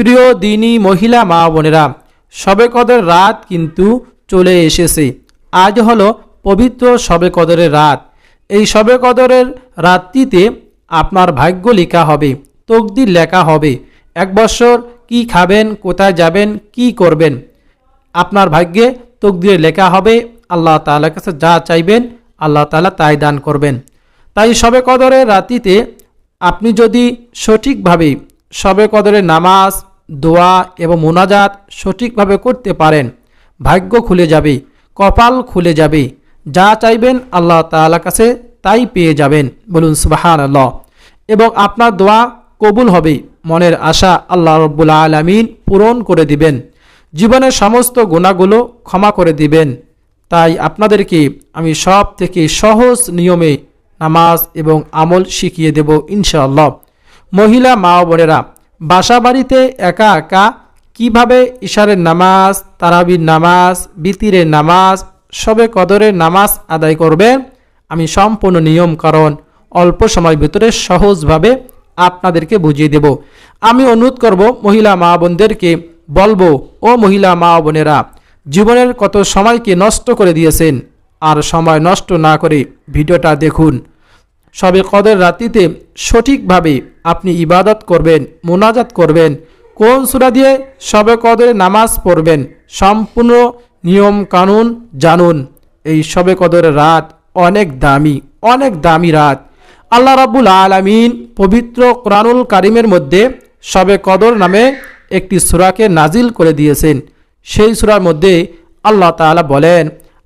প্রিয় দিনী মহিলা মা বোনেরা শবে কদর রাত কিন্তু চলে এসেছে। আজ হলো পবিত্র শবে কদরের রাত। এই শবে কদরের রাতটিতে আপনার ভাগ্য লেখা হবে, তকদির লেখা হবে। এক বছর কি খাবেন, কোথায় যাবেন, কি করবেন, আপনার ভাগ্যে তকদিরে লেখা হবে। আল্লাহ তাআলার কাছে যা চাইবেন, আল্লাহ তালা তাই দান করবেন। তাই শবে কদরের রাতিতে আপনি যদি সঠিকভাবে শবে কদরের নামাজ দোয়া এবং মোনাজাত সঠিকভাবে করতে পারেন। ভাগ্য খুলে যাবে, কপাল খুলে যাবে। যা চাইবেন আল্লাহ তাআলার কাছে তাই পেয়ে যাবেন। বলুন সুবাহান আল্লাহ এবং আপনার দোয়া কবুল হবে, মনের আশা আল্লাহ রব্বুল আলমিন পূরণ করে দিবেন। জীবনের সমস্ত গুণাগুলো ক্ষমা করে দিবেন। তাই আপনাদেরকে আমি সব থেকে সহজ নিয়মে নামাজ এবং আমল শিখিয়ে দেব ইনশাআল্লাহ। মহিলা মা বোনেরা বাসা বাড়িতে একা একা কীভাবে ইশারের নামাজ, তারাবির নামাজ, বিতিরের নামাজ, সবে কদরের নামাজ আদায় করবেন আমি সম্পূর্ণ নিয়ম কারণ অল্প সময়ের ভিতরে সহজভাবে আপনাদেরকে বুঝিয়ে দেব। আমি অনুরোধ করব মহিলা মা বোনদেরকে বলব, ও মহিলা মা বোনেরা, জীবনের কত সময়কে নষ্ট করে দিয়েছেন? আর সময় নষ্ট না করে ভিডিওটা দেখুন। সবে কদের রাতিতে সঠিকভাবে আপনি ইবাদত করবেন, মোনাজাত করবেন, কোন সুরা দিয়ে সবে কদরে নামাজ পড়বেন, সম্পূর্ণ নিয়ম কানুন জানুন। এই সবে কদরের রাত অনেক দামি অনেক দামি রাত। আল্লাহ রাব্বুল আলামিন পবিত্র কোরআনুল কারিমের মধ্যে সবে কদর নামে একটি সুরাকে নাজিল করে দিয়েছেন। সেই সুরার মধ্যে আল্লাহ তাআলা বলেন,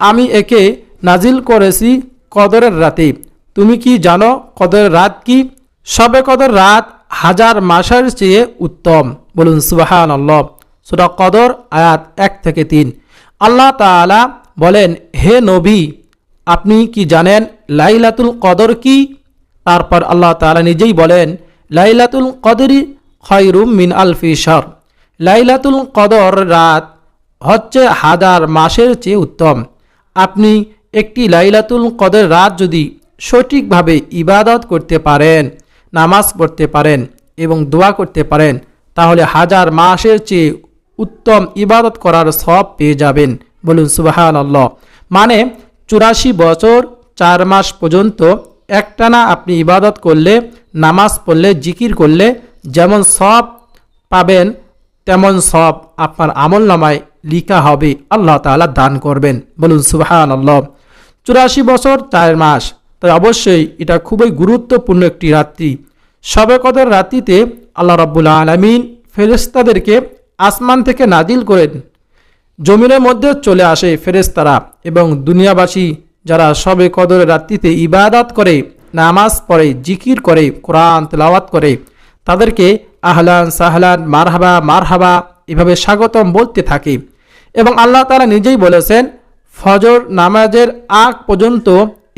আমি একে নাজিল করেছি কদরের রাতে। তুমি কি জানো কদরের রাত কি? সবে কদর রাত হাজার মাসের চেয়ে উত্তম। বলুন সুবাহান আল্লাহ সুরা কদর, আয়াত এক থেকে তিন। আল্লাহ তাআলা বলেন, হে নবী, আপনি কি জানেন লাইলাতুল কদর কি? তারপর আল্লাহ তাআলা নিজেই বলেন, লাইলাতুল কদরি খয়রুম মিন আলফি শর। লাইলাতুল কদর রাত হচ্ছে হাজার মাসের চেয়ে উত্তম। আপনি একটি লাইলাতুল কদর রাত যদি সঠিকভাবে ইবাদত করতে পারেন, নামাজ পড়তে পারেন এবং দোয়া করতে পারেন, তাহলে হাজার মাসের চেয়ে উত্তম ইবাদত করার সব পেয়ে যাবেন। বলুন সুবাহান আল্লাহ মানে চুরাশি বছর চার মাস পর্যন্ত একটানা আপনি ইবাদত করলে, নামাজ পড়লে, জিকির করলে যেমন সব পাবেন, তেমন সব আপনার আমল নামায় লিখা হবে, আল্লাহ তাআলা দান করবেন। বলুন সুবাহান আল্লাহ চুরাশি বছর চার মাস তাই অবশ্যই এটা খুবই গুরুত্বপূর্ণ একটি রাত্রি। সবে কদর রাত্রিতে আল্লাহ রাব্বুল আলমিন ফেরেস্তাদেরকে আসমান থেকে নাজিল করেন। জমিনের মধ্যে চলে আসে ফেরেস্তারা এবং দুনিয়াবাসী যারা সবে কদরের রাত্রিতে ইবাদত করে, নামাজ পড়ে, জিকির করে, কোরআন তেলাওয়াত করে, তাদেরকে আহলান সাহলান, মারহাবা মারহাবা এভাবে স্বাগতম বলতে থাকে এবং আল্লাহ তালা নিজেই বলেছেন, ফজর নামাজের আগ পর্যন্ত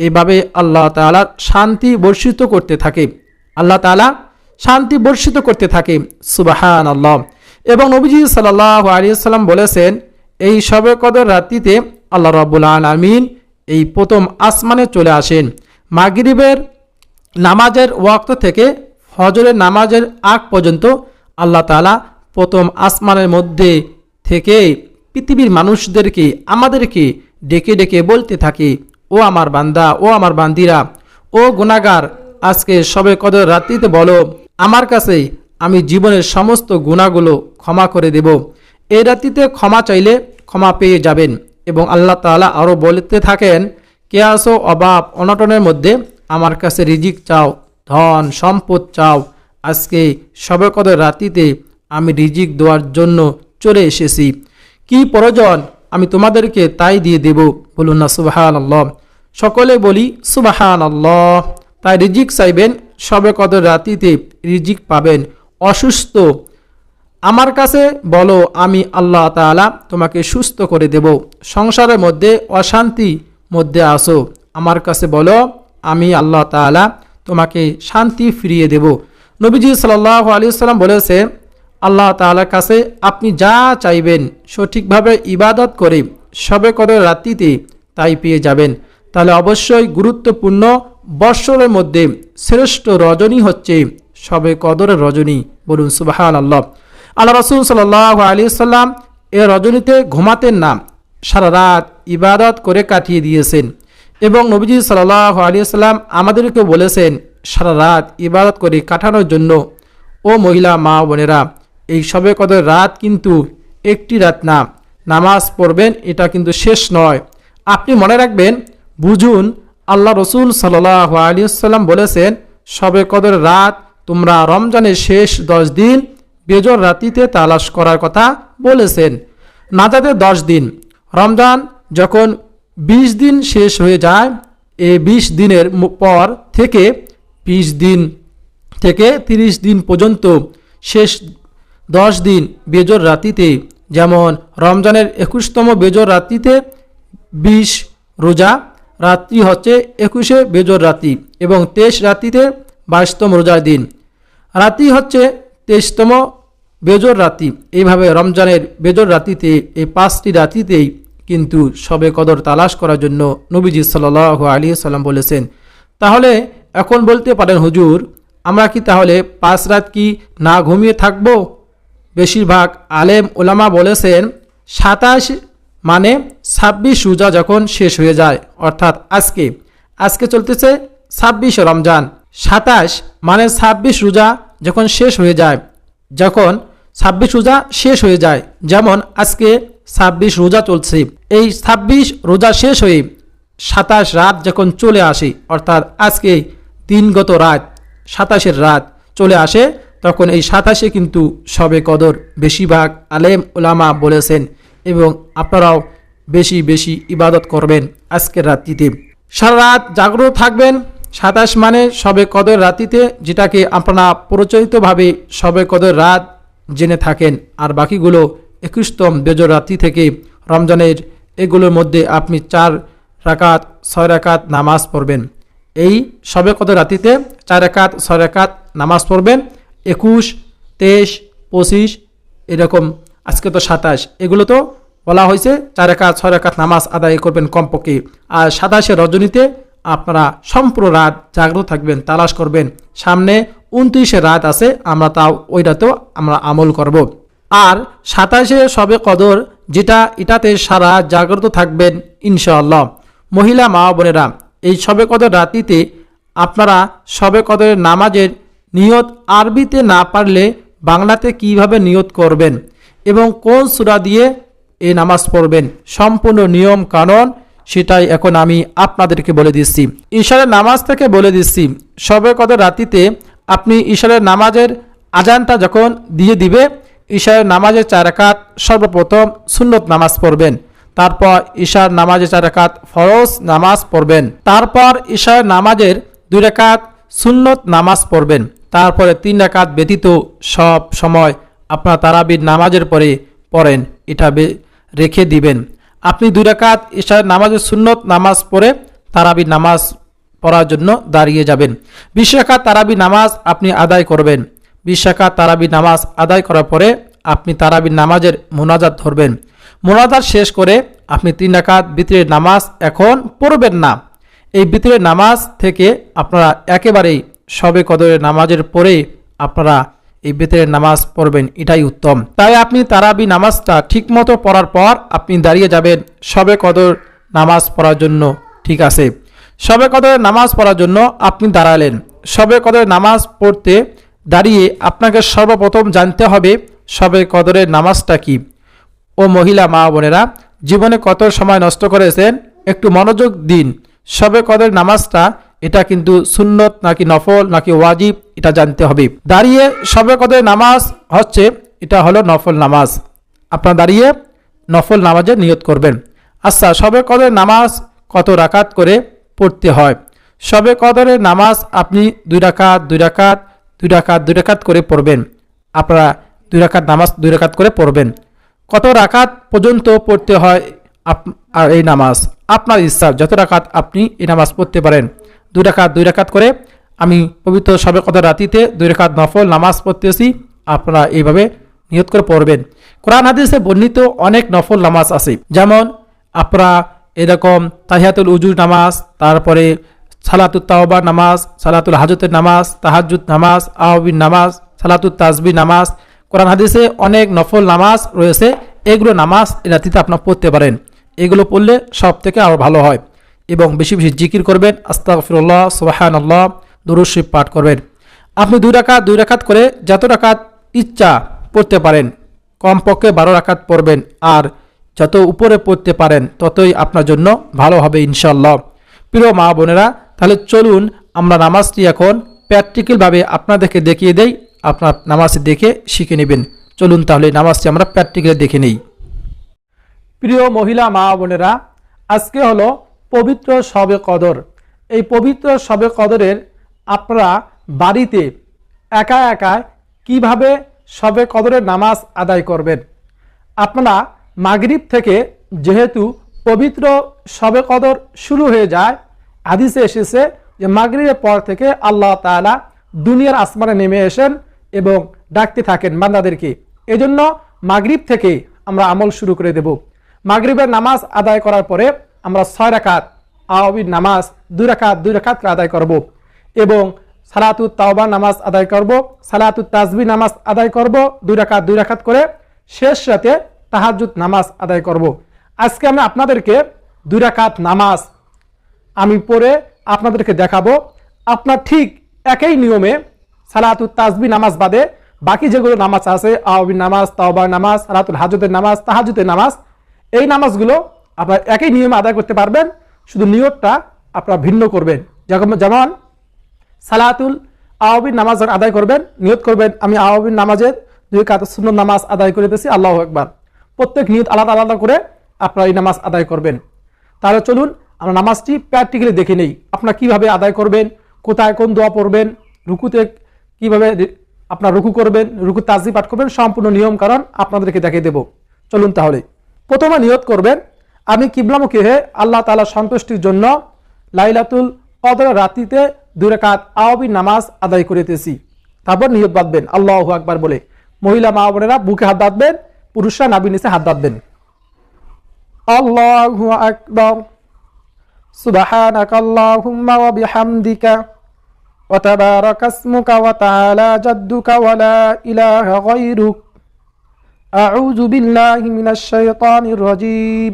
এভাবে আল্লাহ তালা শান্তি বর্ষিত করতে থাকে। আল্লাহ তালা শান্তি বর্ষিত করতে থাকে। সুবাহান আল্লাহ এবং নবীজি সাল্লাহ আলিয়াল্লাম বলেছেন, এই সবে কদর রাত্রিতে আল্লাহ রব্বুল আলমিন এই প্রথম আসমানে চলে আসেন। মাগরিবের নামাজের ওয়াক্ত থেকে ফজরের নামাজের আগ পর্যন্ত আল্লাহ তালা প্রথম আসমানের মধ্যে থেকে পৃথিবীর মানুষদেরকে, আমাদেরকে ডেকে ডেকে বলতে থাকে। ও আমার বান্দা, ও আমার বান্দিরা, ও গুণাগার আজকে সবে কদর রাত্রিতে বলো, আমার কাছে আমি জীবনের সমস্ত গুণাগুলো ক্ষমা করে দেব। এই রাত্রিতে ক্ষমা চাইলে ক্ষমা পেয়ে যাবেন এবং আল্লাহ তাআলা আরও বলতে থাকেন কে আসো অভাব অনটনের মধ্যে আমার কাছে রিজিক চাও, ধন, সম্পদ চাও। আজকে সবে কদর রাত্রিতে আমি রিজিক দেওয়ার জন্য চলে এসেছি। কি প্রয়োজন? আমি তোমাদেরকে তাই দিয়ে দেব। বলুন না সুবাহান আল্লাহ সকলে বলি সুবাহান আল্লাহ তাই রিজিক চাইবেন, সবে কদর রাতিতে রিজিক পাবেন। অসুস্থ, আমার কাছে বলো, আমি আল্লাহ তাআলা তোমাকে সুস্থ করে দেব। সংসারের মধ্যে অশান্তি মধ্যে আসো আমার কাছে বলো, আমি আল্লাহ তাআলা তোমাকে শান্তি ফিরিয়ে দেব। নবীজি সাল্লাহ আলী সাল্লাম বলেছে আল্লাহ তাআলার কাছে আপনি যা চাইবেন, সঠিকভাবে ইবাদত করে সবে কদর রাত্রিতে তাই পেয়ে যাবেন। তাহলে অবশ্যই গুরুত্বপূর্ণ বৎসরের মধ্যে শ্রেষ্ঠ রজনী হচ্ছে সবে কদরের রজনী। বলুন সুবাহান আল্লাহ আল্লাহ রসুল সাল্লাহ আলী সাল্লাম এ রজনীতে ঘুমাতেন না, সারা রাত ইবাদত করে কাটিয়ে দিয়েছেন। এবং নবীজি সাল্লাহ আলী সাল্লাম আমাদেরকে বলেছেন, সারা রাত ইবাদত করে কাটানোর জন্য ও মহিলা মা বোনেরা এই সবে কদর রাত কিন্তু একটি রাত না। নামাজ পড়বেন, এটা কিন্তু শেষ নয়। আপনি মনে রাখবেন, বুঝুন, আল্লাহ রসুল সাল্লাহ আলিয়াল্লাম বলেছেন, সবে কদর রাত তোমরা রমজানের শেষ দশ দিন বেজর রাতিতে তালাশ করার কথা বলেছেন। না যাতে দশ দিন, রমজান যখন বিশ দিন শেষ হয়ে যায়, এই বিশ দিনের পর থেকে বিশ দিন থেকে তিরিশ দিন পর্যন্ত শেষ দশ দিন বেজর রাতিতে, যেমন রমজানের একুশতম বেজর রাত্রিতে বিশ রোজা, রাত্রি হচ্ছে একুশে বেজর রাতি এবং তেইশ রাত্রিতে বাইশতম রোজার দিন। রাতি হচ্ছে তেইশতম বেজর রাতি। এইভাবে রমজানের বেজর রাতিতে, এই পাঁচটি রাতিতেই কিন্তু সবে কদর তালাশ করার জন্য নবীজি সাল আলী সাল্লাম বলেছেন। তাহলে এখন বলতে পারেন, হুজুর, আমরা কি তাহলে পাঁচ রাত কি না ঘুমিয়ে থাকব? বেশিরভাগ আলেম ওলামা বলেছেন, সাতাশ মানে ছাব্বিশ রোজা যখন শেষ হয়ে যায়, অর্থাৎ আজকে। আজকে চলতেছে ছাব্বিশ রমজান। সাতাশ মানে ছাব্বিশ রোজা যখন শেষ হয়ে যায়, যখন ছাব্বিশ রোজা শেষ হয়ে যায়, যেমন আজকে ছাব্বিশ রোজা চলছে। এই ছাব্বিশ রোজা শেষ হয়ে সাতাশ রাত যখন চলে আসে, অর্থাৎ আজকে দিনগত রাত, সাতাশের রাত চলে আসে তখন এই সাতাশে কিন্তু সবে কদর বেশিরভাগ আলেম ওলামা বলেছেন এবং আপনারাও বেশি বেশি ইবাদত করবেন আজকের রাত্রিতে। সারা রাত জাগ্রত থাকবেন। সাতাশ মানে সবে কদর রাত্রিতে, যেটাকে আপনারা প্রচলিতভাবে সবে কদর রাত জেনে থাকেন। আর বাকিগুলো একুশতম বেজর রাত্রি থেকে রমজানের এগুলোর মধ্যে আপনি চার রাকাত, ছয় রাকাত নামাজ পড়বেন। এই সবে কত রাতিতে চার রাকাত, ছয় রাকাত নামাজ পড়বেন। একুশ, তেইশ, পঁচিশ, এরকম, আজকে তো সাতাশ। এগুলো তো বলা হয়েছে চার রাকাত ছয় রাকাত নামাজ আদায় করবেন কমপক্ষে। আর সাতাশে রজনীতে আপনারা সম্পূর্ণ রাত জাগ্রত থাকবেন, তালাশ করবেন। সামনে উনত্রিশে রাত আছে, আমরা তাও ওই রাতেও আমরা আমল করব। আর সাতাশে সবে কদর, যেটা এটাতে সারা জাগ্রত থাকবেন, ইনশাআল্লাহ। মহিলা মা বোনেরা, এই সবে কদর রাতিতে আপনারা সবে কদরের নামাজের নিয়ত আরবিতে না পারলে বাংলাতে কীভাবে নিয়ত করবেন এবং কোন সূরা দিয়ে এই নামাজ পড়বেন? সম্পূর্ণ নিয়ম কানুন, সেটাই এখন আমি আপনাদেরকে বলে দিচ্ছি। ঈশারের নামাজ থেকে বলে দিচ্ছি, সবে কদর রাতিতে আপনি ঈশারের নামাজের আজানটা যখন দিয়ে দিবে ঈশারের নামাজের চার রাকাত সর্বপ্রথম সুন্নত নামাজ পড়বেন। তারপর ঈশার নামাজের চার রাকাত ফরজ নামাজ পড়বেন। তারপর ঈশার নামাজের দুই রাকাত সুন্নত নামাজ পড়বেন। তারপরে তিন রাকাত ব্যতীত সব সময় আপনার তারাবির নামাজের পরে পড়েন, এটা রেখে দিবেন। আপনি দুই রাকাত ঈশার নামাজের সুন্নত নামাজ পড়ে তারাবির নামাজ পড়ার জন্য দাঁড়িয়ে যাবেন। বিশ রাকাত তারাবি নামাজ আপনি আদায় করবেন। বিশ রাকাত তারাবি নামাজ আদায় করার পরে আপনি তারাবির নামাজের মোনাজাত ধরবেন। মোনাজাত শেষ করে আপনি তিন রাকাত বিতরের নামাজ এখন পড়বেন না। এই বিতরের নামাজ থেকে আপনারা একেবারেই সবে কদরের নামাজের পরে আপনারা এই বেতরের নামাজ পড়বেন, এটাই উত্তম। তাই আপনি তারাবি নামাজটা ঠিকমতো পড়ার পর আপনি দাঁড়িয়ে যাবেন সবে কদর নামাজ পড়ার জন্য, ঠিক আছে? সবে কদরের নামাজ পড়ার জন্য আপনি দাঁড়ালেন। সবে কদরের নামাজ পড়তে দাঁড়িয়ে আপনাকে সর্বপ্রথম জানতে হবে সবে কদরের নামাজটা কি। ও মহিলা, মা বোনেরা, জীবনে কত সময় নষ্ট করেছেন? একটু মনোযোগ দিন। সবে কদর নামাজটা এটা কিন্তু সুন্নত নাকি নফল নাকি ওয়াজিব, এটা জানতে হবে। দাঁড়িয়ে সবে কদর নামাজ হচ্ছে, এটা হলো নফল নামাজ। আপনার দাঁড়িয়ে নফল নামাজের নিয়ত করবেন। আচ্ছা সবে কদর নামাজ কত রাকাত করে পড়তে হয়? সবে কদরের নামাজ আপনি দুই রাকাত দুই রাকাত দুই রাকাত দুই রাকাত করে পড়বেন। আপনারা দুই রাকাত নামাজ, দুই রাকাত করে পড়বেন। কত রাকাত পর্যন্ত পড়তে হয় আপ- এই নামাজ? আপনার ইচ্ছা, যত রাকাত আপনি এই নামাজ পড়তে পারেন। দুই রাকাত দুই রাকাত করে আমি পবিত্র সবে কত রাতিতে দুই রাকাত নফল নামাজ পড়তেছি। আপনারা এইভাবে নিয়ত করে পড়বেন। কোরআন হাদিসে বর্ণিত অনেক নফল নামাজ আছে। যেমন আপনারা এরকম তাহিয়াতুল উজুর নামাজ, তারপরে সালাতুল তাওবা নামাজ, সালাতুল হাজতের নামাজ তাহাজুদ নামাজ আহবিন নামাজ সালাতুল তাজবি নামাজ। কোরআন হাদিসে অনেক নফল নামাজ রয়েছে। এগুলো নামাজ এই রাত্রিতে আপনার পড়তে পারেন। এগুলো পড়লে সব থেকে আরও ভালো হয়। এবং বেশি বেশি জিকির করবেন। আস্তাগফিরুল্লাহ সুবাহান আল্লাহ দুরুশিব পাঠ করবেন। আপনি দুই রাকাত দুই রাকাত করে যত রাকাত ইচ্ছা পড়তে পারেন, কমপক্ষে বারো রাকাত পড়বেন আর যত উপরে পড়তে পারেন, ততই আপনার জন্য ভালো হবে ইনশাল্লাহ প্রিয় মা বোনেরা, তাহলে চলুন আমরা নামাজটি এখন প্র্যাকটিক্যালভাবে আপনাদেরকে দেখিয়ে দেই। আপনার নামাজটি দেখে শিখে নেবেন। চলুন তাহলে নামাজটি আমরা প্র্যাকটিক্যালে দেখে নিই। প্রিয় মহিলা মা বোনেরা, আজকে হলো পবিত্র শবে কদর। এই পবিত্র শবে কদরের আপনারা বাড়িতে একা একা কীভাবে শবে কদরের নামাজ আদায় করবেন? আপনারা মাগরিব থেকে যেহেতু পবিত্র শবে কদর শুরু হয়ে যায়, হাদিসে এসেছে যে মাগরিবের পর থেকে আল্লাহ তাআলা দুনিয়ার আসমানে নেমে এসেন এবং ডাকতে থাকেন বান্দাদেরকে। এজন্য মাগরিব থেকে আমরা আমল শুরু করে দেব। মাগরিবের নামাজ আদায় করার পরে আমরা ছয় রাকাত আওয়াবির নামাজ, দুই রাকাত দুই রাকাত আদায় করব। এবং সালাতুত তাওবা নামাজ আদায় করব, সালাতুত তাজবি নামাজ আদায় করব, দুই রাকাত দুই রাকাত করে শেষ রাতে তাহাজুদ নামাজ আদায় করব। আজকে আমি আপনাদেরকে দুই রাকাত নামাজ আমি পড়ে আপনাদেরকে দেখাবো। আপনার ঠিক একই নিয়মে সালাতুত তাজবি নামাজ বাদে বাকি যেগুলো নামাজ আছে, আওয়াবির নামাজ, তাওবার নামাজ, সালাতুল হাজতের নামাজ তাহাজুতের নামাজ, এই নামাজগুলো আপনার একই নিয়মে আদায় করতে পারবেন, শুধু নিয়তটা আপনারা ভিন্ন করবেন। যেমন যেমন সালাতুল আওয়াবির নামাজ আদায় করবেন, নিয়ত করবেন, আমি আওয়াবির নামাজের দুই কাত শূন্য নামাজ আদায় করিতেছি আল্লাহ একবার প্রত্যেক নিয়ত আলাদা আলাদা করে আপনারা এই নামাজ আদায় করবেন। তাহলে চলুন, আমরা নামাজটি প্র্যাকটিক্যালি দেখে নেই। আপনারা কীভাবে আদায় করবেন, কোথায় কোন দোয়া পড়বেন, রুকুতে কীভাবে আপনার রুকু করবেন রুকু তাজি পাঠ করবেন, সম্পূর্ণ নিয়ম কারণ আপনাদেরকে দেখিয়ে দেব। চলুন তাহলে। প্রথমে নিয়ত করবেন আমি কিবলামুখী হয়ে আল্লাহ তালা সন্তুষ্টির জন্য লাইলাতুল কদর রাত্রিতে দুই রাকাত আওয়াবি নামাজ আদায় করিতেছি তারপর নিয়ত বাঁধবেন আল্লাহ আকবার বলে মহিলা মা বোনেরা বুকে হাত বাঁধবেন পুরুষরা নাবি নিচে হাত বাঁধবেন আল্লাহু আকবার সুবহানাক আল্লাহুম্মা ওয়া বিহামদিকা وتبارك اسمك وتعالى جدك ولا إله غيرك أعوذ بالله من الشيطان الرجيم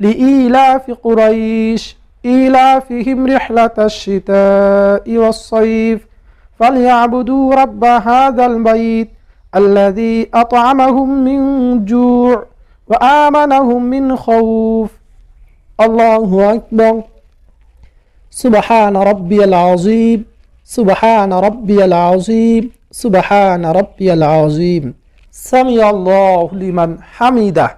لإيلاف قريش. إيلافهم رحلة الشتاء والصيف. فليعبدوا رب هذا البيت الذي أطعمهم من جوع وآمنهم من خوف. الله أكبر. سبحان ربي العظيم. سبحان ربي العظيم. سبحان ربي العظيم. سمع الله لمن حمده.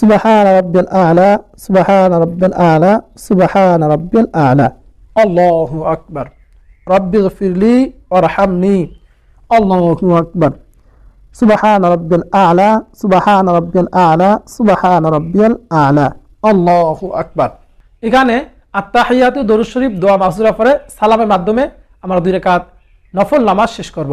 সুবাহান রব্বিল আলা, সুবাহান রব্বিল আলা, সুবাহান রব্বিল আলা। আল্লাহু আকবর। রব্বি গফিরলি ওরহামনি আল্লাহু আকবার। সুবাহান রব্বিল আলা, সুবাহান রব্বিল আলা, সুবাহান রব্বিল আলা। আল্লাহু আকবর। এখানে আত্তাহিয়াতু দরুদ শরীফ দোয়া মাসুরা পরে সালামের মাধ্যমে আমরা দুই রাকাত নফল নামাজ শেষ করব।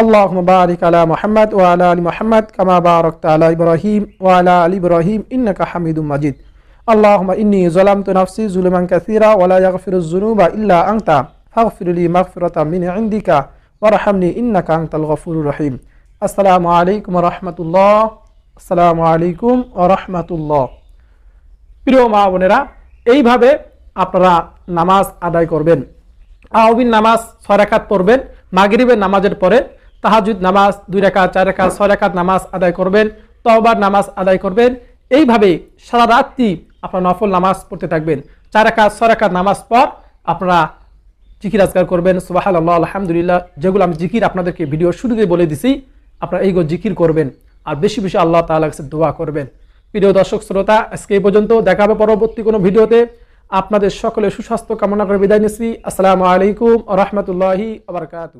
اللهم بارك على محمد وعلى آل محمد كما باركت على إبراهيم وعلى آل إبراهيم إنك حميد مجيد اللهم إني ظلمت نفسي ظلما كثيرا ولا يغفر الذنوب إلا أنت فاغفر لي مغفرة من عندك وارحمني إنك أنت الغفور الرحيم السلام عليكم ورحمة الله السلام عليكم ورحمة الله প্রিয় মা বোনেরা এইভাবে আপনারা নামাজ আদায় করবেন আহবিন নামাজ ছয় রাকাত পড়বেন মাগরিবের নামাজের পরে তাহাজুদ নামাজ, দুই রাকাত চার রাকাত ছয় রাকাত নামাজ আদায় করবেন তহবার নামাজ আদায় করবেন। এইভাবে সারা রাত্রি আপনারা নফল নামাজ পড়তে থাকবেন। চার রাকাত ছয় রাকাত নামাজ পর আপনারা জিকির আজকার করবেন। সুবাহ আলহামদুলিল্লাহ। যেগুলো আমি জিকির আপনাদেরকে ভিডিও শুরুতে বলে দিছি, আপনারা এইগুলো জিকির করবেন। আর বেশি বেশি আল্লাহ তাআলার কাছে দোয়া করবেন। প্রিয় দর্শক, শ্রোতা, আজকে এই পর্যন্ত দেখা হবে পরবর্তী কোনো ভিডিওতে। আপনাদের সকলে সুস্বাস্থ্য কামনা করে বিদায় নিচ্ছি। আসসালামু আলাইকুম রহমতুল্লাহি আবরকাতু